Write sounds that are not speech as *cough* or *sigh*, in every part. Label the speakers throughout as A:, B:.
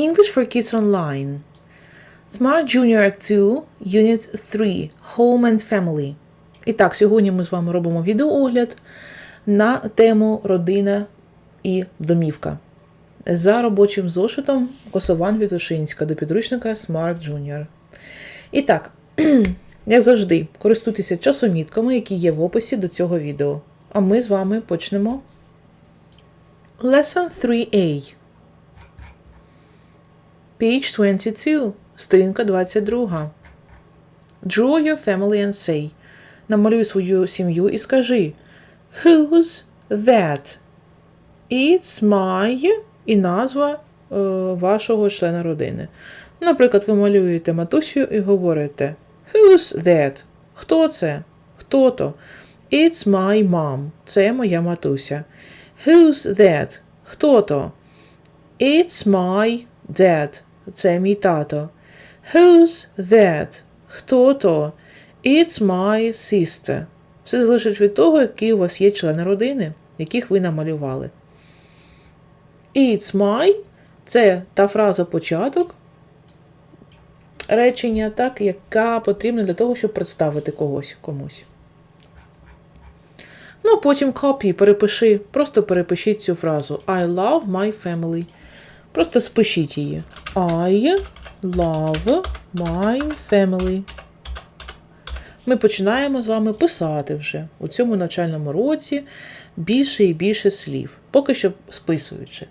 A: English for Kids Online. Smart Junior 2, Unit 3, Home and Family. І так, сьогодні ми з вами робимо відеоогляд на тему родина і домівка. За робочим зошитом Косован Вітушинська до підручника Smart Junior. І так, *clears throat* як завжди, користуйтеся часомітками, які є в описі до цього відео. А ми з вами почнемо. Lesson 3A. Page 22. Сторінка 22. Draw your family and say. Намалюй свою сім'ю і скажи. Who's that? It's my і назва е, вашого члена родини. Наприклад, ви малюєте матусю і говорите Who's that? Хто це? Хто то? It's my mom. Це моя матуся. Who's that? Хто то? It's my dad. Це мій тато. Who's that? Хто то? It's my sister. Все залежить від того, які у вас є члени родини, яких ви намалювали. It's my це та фраза початок речення, так, яка потрібна для того, щоб представити когось комусь. Ну, потім copy, перепиши, просто перепишіть цю фразу. I love my family. Просто спишіть її. I love my family. Ми починаємо з вами писати вже у цьому навчальному році більше і більше слів, поки що списуючи.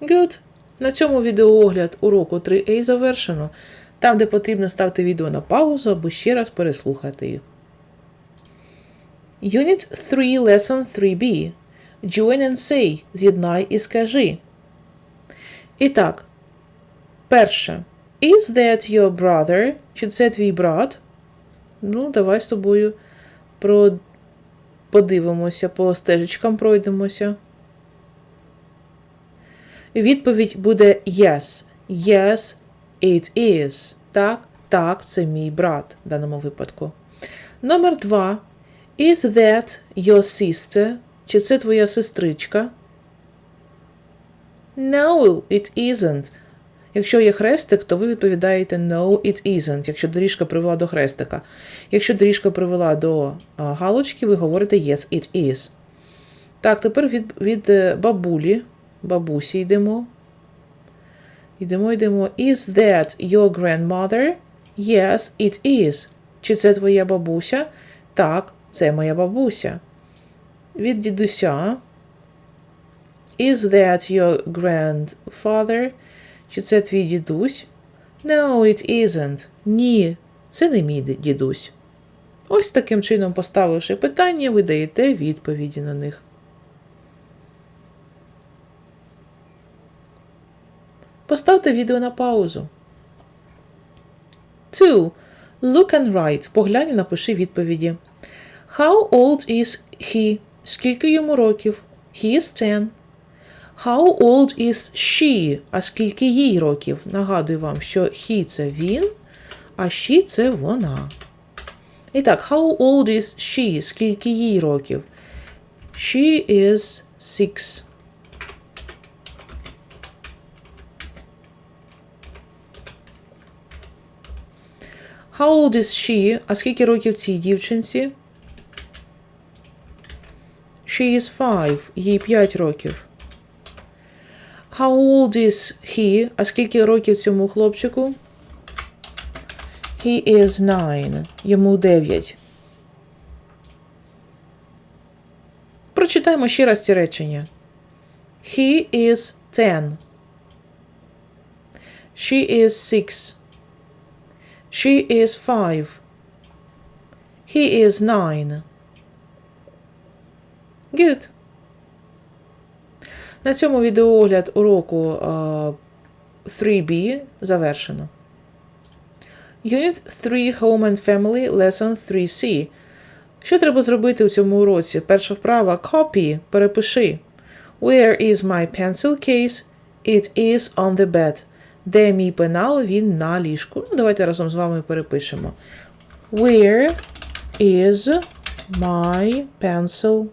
A: Good. На цьому відеоогляд уроку 3A завершено. Там, де потрібно ставити відео на паузу або ще раз переслухати їх. Unit 3 Lesson 3B. Join and say. З'єднай і скажи. І так. Перше. Is that your brother? Чи це твій брат? Ну, давай з тобою про... подивимося, по стежечкам пройдемося. Відповідь буде yes. Yes, it is. Так, так, це мій брат в даному випадку. Номер два. Is that your sister? Чи це твоя сестричка? No, it isn't. Якщо є хрестик, то ви відповідаєте No, it isn't, якщо доріжка привела до хрестика. Якщо доріжка привела до галочки, ви говорите Yes, it is. Так, тепер від від е, бабулі, бабусі йдемо. Йдемо, йдемо. Is that your grandmother? Yes, it is. Чи це твоя бабуся? Так, це моя бабуся. Від дідуся. Is that your grandfather? Чи це твій дідусь? No, it isn't. Ні, це не мій дідусь. Ось таким чином, поставивши питання, ви даєте відповіді на них. Поставте відео на паузу. 2. Look and write. Поглянь і напиши відповіді. How old is he? Скільки йому років? He is 10. How old is she? А скільки їй років? Нагадую вам, що he це він, а she це вона. І так, how old is she? Скільки їй років? She is six. How old is she? А скільки років цій дівчинці? She is five. Їй 5 років. How old is he? А скільки років цьому хлопчику? He is nine. Йому 9. Прочитаємо ще раз ці речення. He is ten. She is six. She is five. He is nine. Good. На цьому відеоогляд уроку uh, 3B завершено. Unit 3 Home and Family Lesson 3C. Що треба зробити у цьому уроці? Перша вправа copy. Перепиши. Where is my pencil case? It is on the bed. Де мій пенал? Він на ліжку. Ну, давайте разом з вами перепишемо. Where is my pencil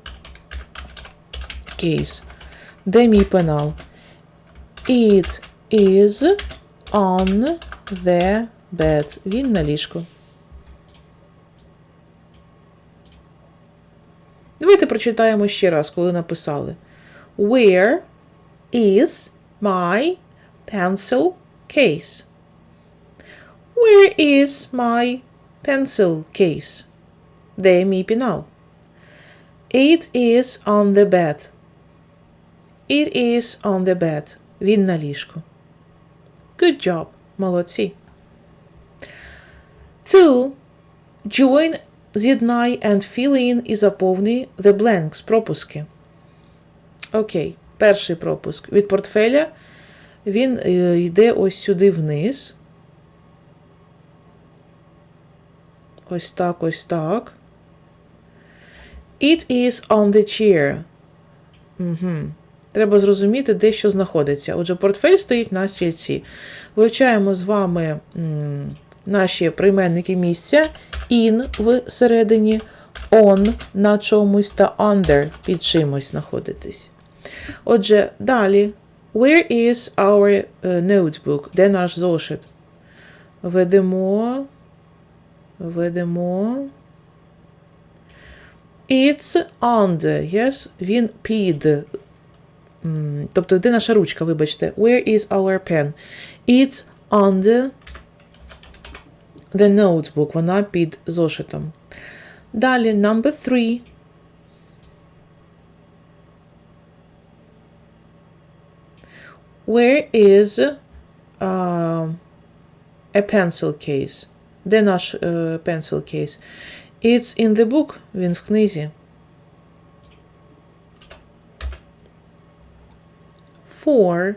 A: case? Де мій пенал? It is on the bed. Він на ліжку. Давайте прочитаємо ще раз, коли написали. Where is my pencil case? Where is my pencil case? Де мій пенал? It is on the bed. It is on the bed. Він на ліжку. Good job. Молодці. Two. Join, з'єднай and fill in і заповни the blanks. Пропуски. Окей. Перший пропуск. Від портфеля він е, йде ось сюди вниз. Ось так, ось так. It is on the chair. Угу. Треба зрозуміти, де що знаходиться. Отже, портфель стоїть на стільці. Вивчаємо з вами наші прийменники місця. In всередині, on на чомусь та under під чимось знаходитись. Отже, далі. Where is our е, notebook? Де наш зошит? Ведемо. Ведемо. It's under, yes? Він під. М, Тобто, де наша ручка, вибачте. Where is our pen? It's under the notebook. Вона під зошитом. Далі, number three. Where is uh, a pencil case? Де наш е, pencil case? It's in the book. Він в книзі. Four.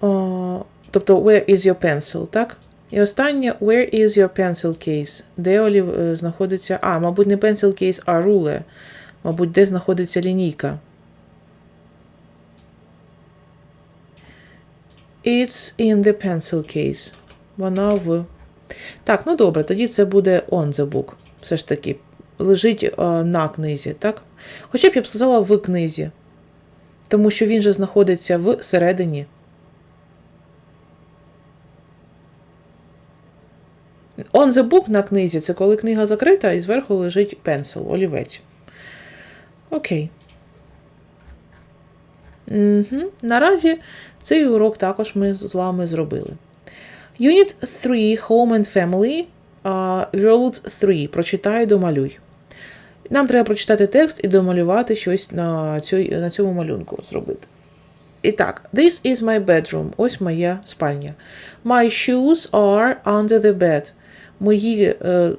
A: О, тобто, where is your pencil, так? І останнє, where is your pencil case? Де олів е, знаходиться. А, мабуть, не pencil case, а ruler. Мабуть, де знаходиться лінійка. It's in the pencil case. Вона в. Так, ну добре, тоді це буде on the book. Все ж таки, лежить е, на книзі, так? Хоча б я б сказала в книзі. Тому що він же знаходиться всередині. On the book на книзі це коли книга закрита і зверху лежить пенсил, олівець. Окей. Угу. Наразі цей урок також ми з вами зробили. Unit 3 Home and Family. Uh, World 3. Прочитай, домалюй. Нам треба прочитати текст і домалювати щось на, цю, на цьому малюнку зробити. І так, this is my bedroom. Ось моя спальня. My shoes are under the bed. Мої е,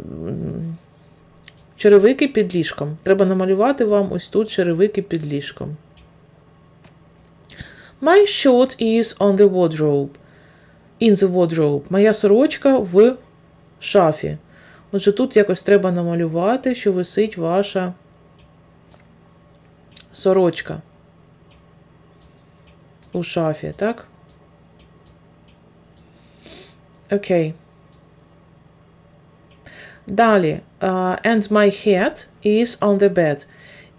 A: черевики під ліжком. Треба намалювати вам ось тут черевики під ліжком. My shirt is on the wardrobe. In the wardrobe. Моя сорочка в шафі. Отже, тут якось треба намалювати, що висить ваша сорочка у шафі, так? Окей. Далі. Uh, and my hat is on the bed.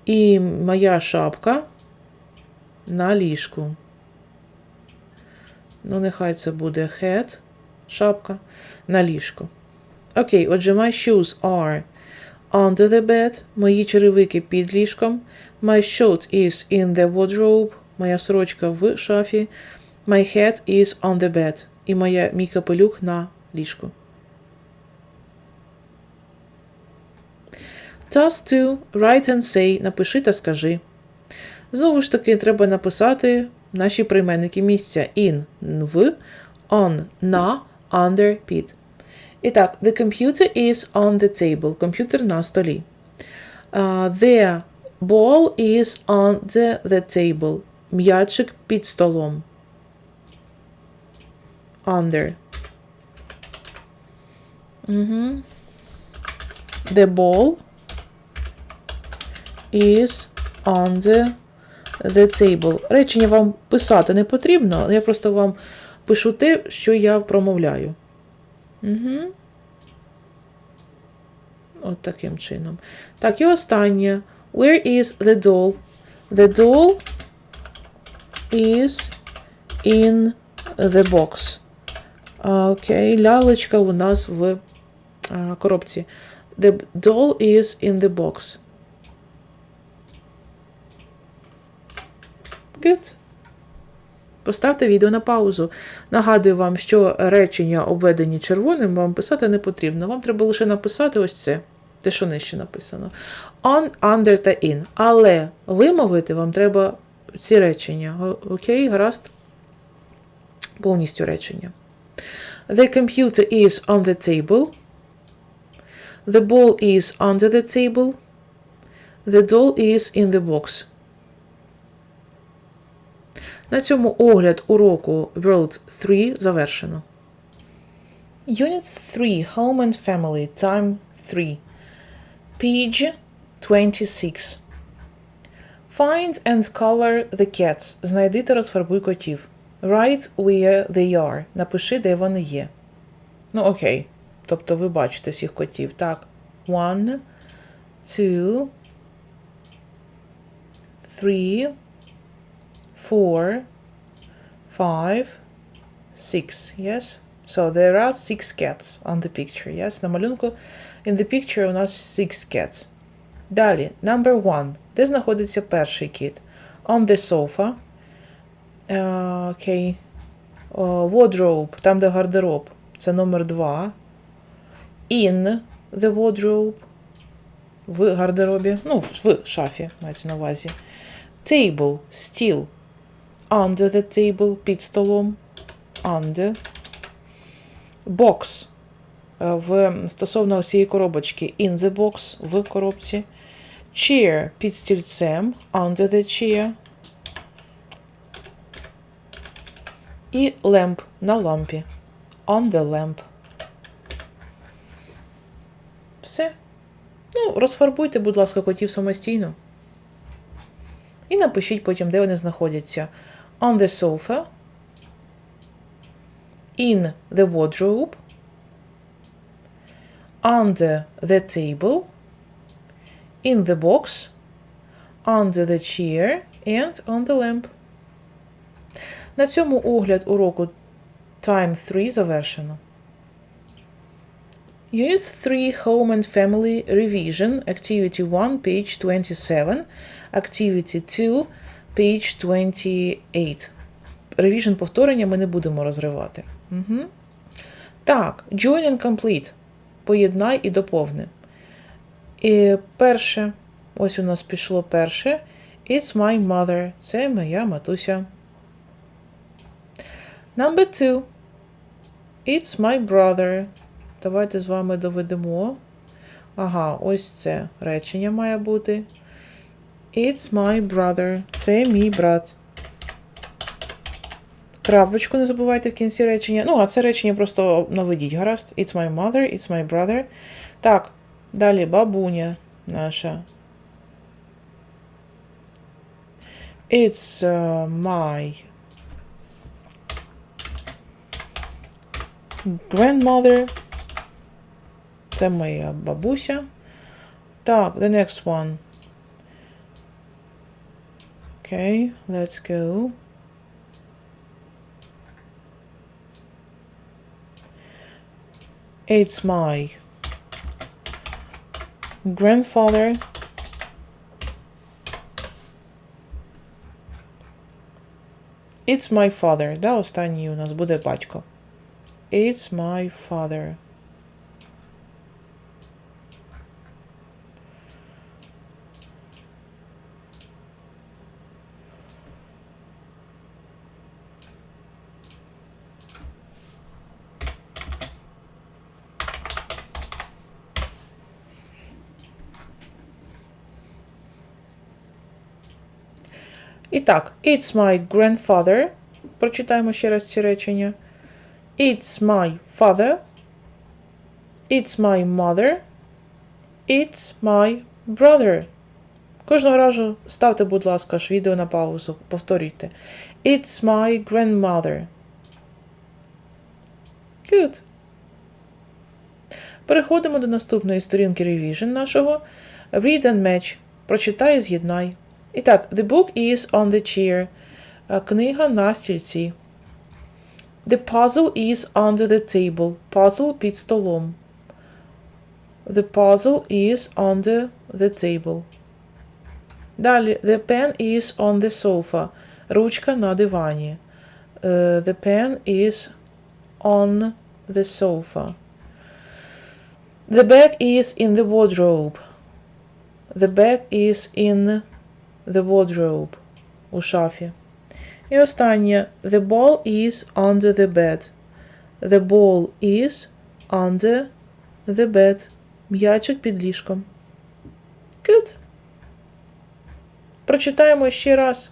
A: І моя шапка на ліжку. Ну, нехай це буде head, шапка на ліжку. Окей, отже, my shoes are under the bed. Мої черевики під ліжком. My shirt is in the wardrobe. Моя сорочка в шафі. My hat is on the bed. І моя, мій капелюх на ліжку. Task 2. Write and say. Напиши та скажи. Знову ж таки, треба написати наші прийменники місця. In в, on на, under під. І так, the computer is on the table. Комп'ютер на столі. Uh, the ball is on the, the table. М'ячик під столом. Under. Угу. The ball is on the, the table. Речення вам писати не потрібно, я просто вам пишу те, що я промовляю. Угу. От таким чином. Так, і останнє. Where is the doll? The doll is in the box. Окей, лялечка у нас в а, коробці. The doll is in the box. Good. Поставте відео на паузу. Нагадую вам, що речення, обведені червоним, вам писати не потрібно. Вам треба лише написати ось це, те, що нижче написано. On, under та in. Але вимовити вам треба ці речення. Окей, гаразд? Повністю речення. The computer is on the table. The ball is under the table. The doll is in the box. На цьому огляд уроку World 3 завершено. Unit 3 Home and Family Time 3 Page 26 Find and color the cats. Знайди та розфарбуй котів. Write where they are. Напиши, де вони є. Ну, окей. Тобто ви бачите всіх котів. Так. One, two, three, four, five, six. Yes? So there are six cats on the picture. Yes? На малюнку in the picture у нас six cats. Далі, number one. Де знаходиться перший кіт? On the sofa. Е, Окей. О, Wardrobe, там, де гардероб. Це номер два. In the wardrobe. В гардеробі. Ну, в шафі, мається на увазі. Table, стіл. Under the table, під столом. Under. Box. Е, В стосовно цієї коробочки. In the box, в коробці. Chair під стільцем. Under the chair. І lamp на лампі. On the lamp. Все. Ну, розфарбуйте, будь ласка, котів самостійно. І напишіть потім, де вони знаходяться. On the sofa. In the wardrobe. Under the table. In the box. Under the chair. And on the lamp. На цьому огляд уроку Time 3 завершено. Unit 3 Home and Family Revision Activity 1 page 27 Activity 2 page 28 Revision повторення ми не будемо розривати. Угу. Так, Join and Complete. Поєднай і доповни. І перше, ось у нас пішло перше. It's my mother. Це моя матуся. Number two. It's my brother. Давайте з вами доведемо. Ага, ось це речення має бути. It's my brother. Це мій брат. Крапочку не забувайте в кінці речення. Ну, а це речення просто наведіть, гаразд. It's my mother, it's my brother. Так, далі бабуня наша. It's uh, my grandmother. Це моя бабуся. Так, the next one. Okay, let's go. It's my grandfather. It's my father. Да, останній у нас буде батько. It's my father. І так, it's my grandfather. Прочитаємо ще раз ці речення. It's my father. It's my mother. It's my brother. Кожного разу ставте, будь ласка, ж відео на паузу. Повторюйте. It's my grandmother. Good. Переходимо до наступної сторінки revision нашого. Read and match. Прочитай і з'єднай. І так, the book is on the chair. Е, Книга на стільці. The puzzle is under the table. Puzzle під столом. The puzzle is under the table. Далі, the pen is on the sofa. Ручка на дивані. Е, the pen is on the sofa. The bag is in the wardrobe. The bag is in the wardrobe. У шафі. І останнє. The ball is under the bed. The ball is under the bed. М'ячик під ліжком. Good. Прочитаємо ще раз.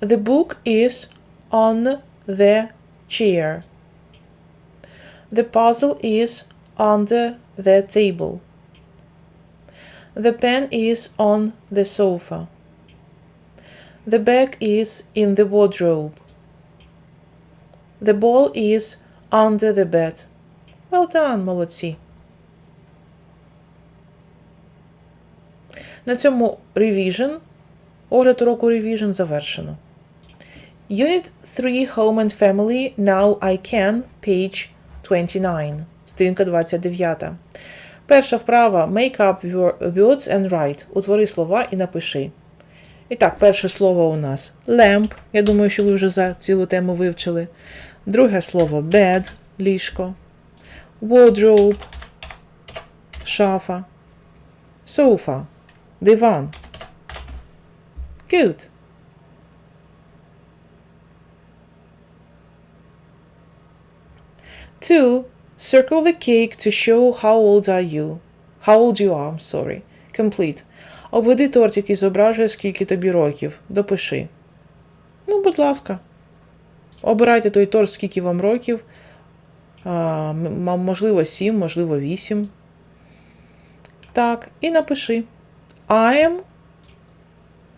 A: The book is on the chair. The puzzle is under the table. The pen is on the sofa. The bag is in the wardrobe. The ball is under the bed. Well done, молодці. На цьому revision, огляд уроку revision завершено. Unit 3 Home and Family Now I Can, page 29, сторінка 29. Перша вправа Make up words and write. Утвори слова і напиши. І так, перше слово у нас lamp. Я думаю, що ви вже за цілу тему вивчили. Друге слово bed, ліжко. Wardrobe, шафа. Sofa, диван. Good. Two, circle the cake to show how old are you. How old you are, I'm sorry. Complete. Обведи тортик і зображує, скільки тобі років. Допиши. Ну, будь ласка. Обирайте той торт, скільки вам років. А, можливо, 7, можливо, 8. Так, і напиши. I am,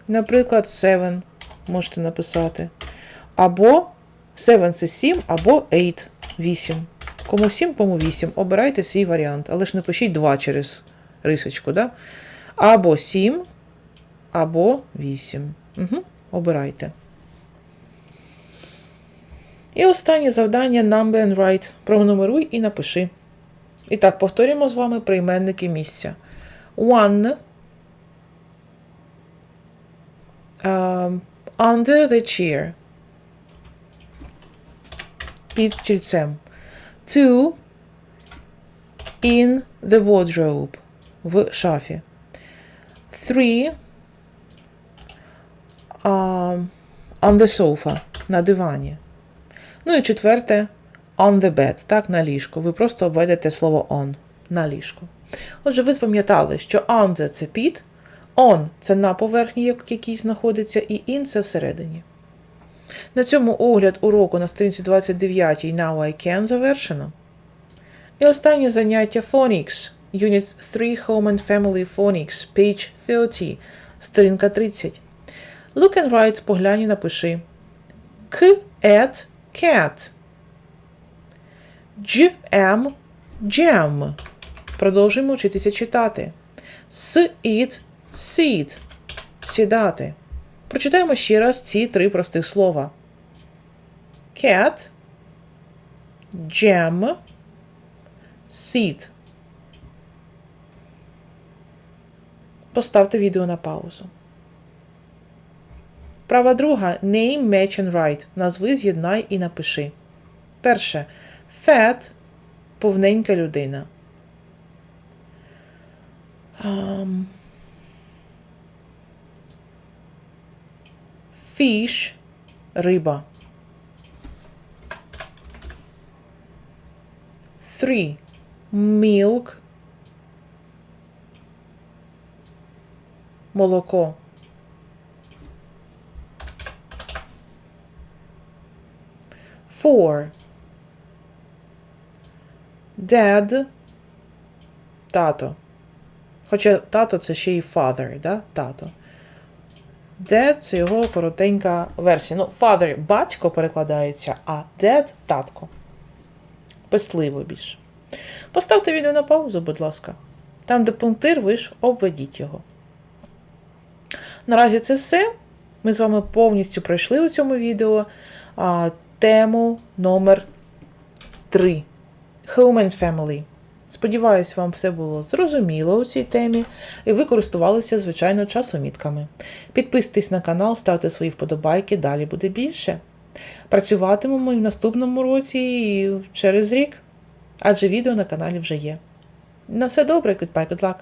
A: наприклад, 7. Можете написати. Або 7 це 7, або 8 8. Кому 7, кому 8. Обирайте свій варіант. Але ж не пишіть 2 через рисочку, да? Або 7, або 8. Угу. Обирайте. І останнє завдання number and write. Пронумеруй і напиши. І так, повторюємо з вами прийменники місця. One. Um, under the chair. Під стільцем. Two. In the wardrobe. В шафі. Three. Um, on the sofa. На дивані. Ну і четверте. On the bed. Так, на ліжку. Ви просто обведете слово on. На ліжку. Отже, ви запам'ятали, що under – це під, on – це на поверхні, як- якій знаходиться, і in – це всередині. На цьому огляд уроку на сторінці 29 Now I Can завершено. І останнє заняття Phonics. Unit 3 Home and Family Phonics, page 30, сторінка 30. Look and write, поглянь і напиши. К, at, cat. Дж, м, jam. Продовжуємо вчитися читати. С, it, sit. Сідати. Прочитаємо ще раз ці три простих слова. Cat, jam, sit. Поставте відео на паузу. Права друга Name, match and write. Назви, з'єднай і напиши. Перше. Fat – повненька людина. Um, fish – риба. Three. Milk – молоко. Four. Dad – тато. Хоча тато це ще й father, да? Тато. Dad – це його коротенька версія. Ну, father – батько перекладається, а dad – татко. Пестливо більше. Поставте відео на паузу, будь ласка. Там, де пунктир, ви ж обведіть його. Наразі це все. Ми з вами повністю пройшли у цьому відео а, тему номер 3 Home and Family. Сподіваюсь, вам все було зрозуміло у цій темі, і ви користувалися, звичайно, часомітками. Підписуйтесь на канал, ставте свої вподобайки, далі буде більше. Працюватимемо і в наступному році, і через рік, адже відео на каналі вже є. На все добре, goodbye, good luck!